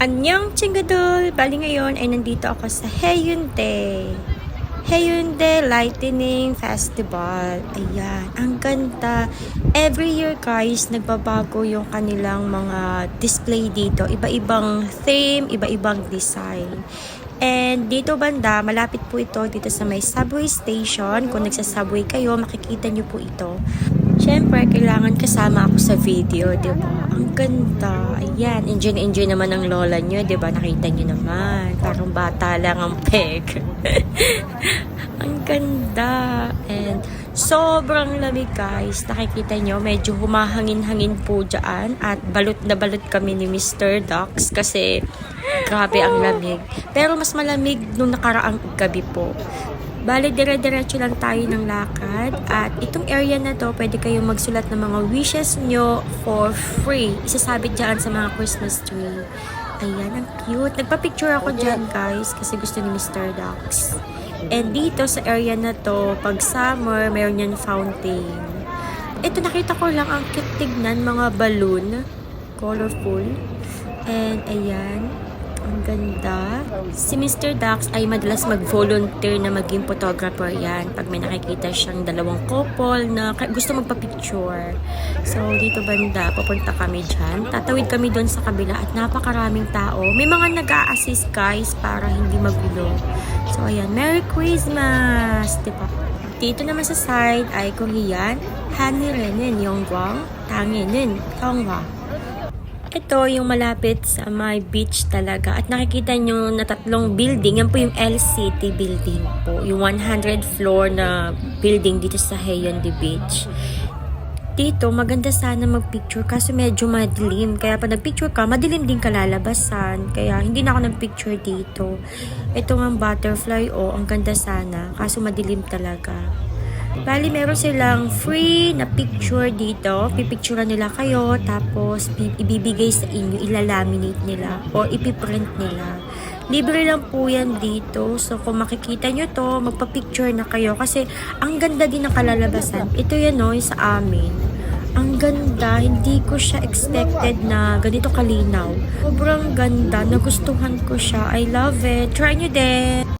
Anyang Chingadol! Bali ngayon ay nandito ako sa Hyundai. Hyundai Lightning Festival. Ayan, ang ganda. Every year guys, nagbabago yung kanilang mga display dito. Iba-ibang theme, iba-ibang design. And dito banda, malapit po ito dito sa may subway station. Kung nagsasubway kayo, makikita nyo po ito. Siyempre, kailangan kasama ako sa video, di ba? Ang ganda. Ayan, enjoy na enjoy naman ang lola nyo, di ba? Nakita nyo naman. Parang bata lang ang peg. ang ganda. And sobrang lamig, guys. Nakikita nyo, medyo humahangin-hangin po dyan. At balot na balot kami ni Mr. Ducks kasi grabe ang lamig. Pero mas malamig nung nakaraang gabi po. Bale, dire-diretso lang tayo ng lakad. At itong area na to, pwede kayong magsulat ng mga wishes nyo for free. Isasabit dyan sa mga Christmas tree. Ayan, ang cute. Nagpa-picture ako dyan, guys, kasi gusto ni Mr. Ducks. And dito sa area na to, pag summer, mayroon yan fountain. Ito, nakita ko lang ang cute tignan, mga balloon. Colorful. And ayan, ang ganda. Si Mr. Dax ay madalas mag-volunteer na maging photographer yan pag may nakikita siyang dalawang couple na gusto magpa-picture. So, dito banda, papunta kami dyan. Tatawid kami doon sa kabila at napakaraming tao. May mga nag a assist guys para hindi magulo. So, ayan. Merry Christmas! Diba? Dito naman sa side ay Korean, Hani Renin Yongguang, Tangi Nin Tongwa. Ito yung malapit sa my beach talaga. At nakikita nyo na tatlong building. Yan po yung LCT building po. Yung 100 floor na building dito sa Hyundai Beach. Dito, maganda sana mag-picture kaso medyo madilim. Kaya pag nag-picture ka, madilim din kalalabasan. Kaya hindi na ako nag-picture dito. Ito nga butterfly, oh, ang ganda sana. Kaso madilim talaga. Bali, meron silang free na picture dito. Pipicturean nila kayo, tapos ibibigay sa inyo, ilalaminate nila, o ipiprint nila. Libre lang po yan dito. So, kung makikita nyo to, magpa-picture na kayo. Kasi, ang ganda din ng kalalabasan. Ito yan, no, yung sa amin. Ang ganda. Hindi ko siya expected na ganito kalinaw. Sobrang ganda. Nagustuhan ko siya. I love it. Try nyo din.